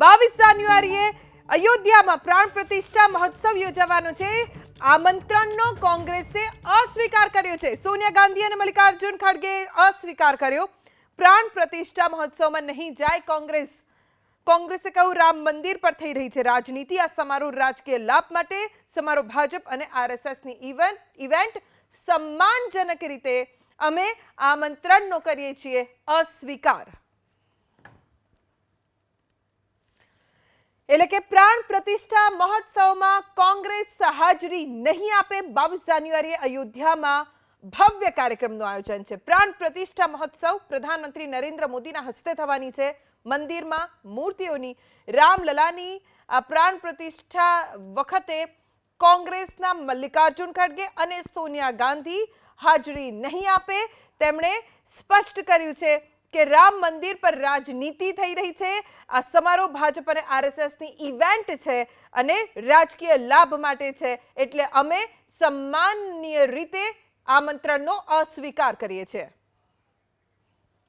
બાવીસ જાન્યુઆરીએ અયોધ્યામાં પ્રાણ પ્રતિષ્ઠા મહોત્સવ યોજાવાનો છે. આમંત્રણનો કોંગ્રેસે અસ્વીકાર કર્યો છે. સોનિયા ગાંધી અને મલ્લિકાર્જુન ખડગે અસ્વીકાર કર્યો. પ્રાણ પ્રતિષ્ઠા મહોત્સવમાં નહીં જાય કોંગ્રેસ. કોંગ્રેસે કહ્યું, રામ મંદિર પર થઈ રહી છે રાજનીતિ. આ સમારોહ રાજકીય લાભ માટે. સમારોહ ભાજપ અને આરએસએસની ઇવેન્ટ ઇવેન્ટ સન્માનજનક રીતે અમે આમંત્રણનો કરીએ છીએ અસ્વીકાર. એટલે કે પ્રાણ પ્રતિષ્ઠા મહોત્સવમાં કોંગ્રેસ હાજરી નહીં આપે બાવીસ જાન્યુઆરીએ અયોધ્યામાં ભવ્ય કાર્યક્રમનું આયોજન છે. પ્રાણ પ્રતિષ્ઠા મહોત્સવ પ્રધાનમંત્રી નરેન્દ્ર મોદીના હસ્તે થવાની છે. મંદિરમાં મૂર્તિઓની રામલલાની પ્રાણ પ્રતિષ્ઠા વખતે કોંગ્રેસના મલ્લિકાર્જુન ખડગે અને સોનિયા ગાંધી હાજરી નહીં આપે. તેમણે સ્પષ્ટ કર્યું છે કે રામ મંદિર પર રાજનીતિ થઈ રહી છે. આ સમારોહ ભાજપ અને આરએસએસની ઇવેન્ટ છે અને રાજકીય લાભ માટે છે. એટલે અમે સન્માનનીય રીતે આમંત્રણનો અસ્વીકાર કરીએ છીએ.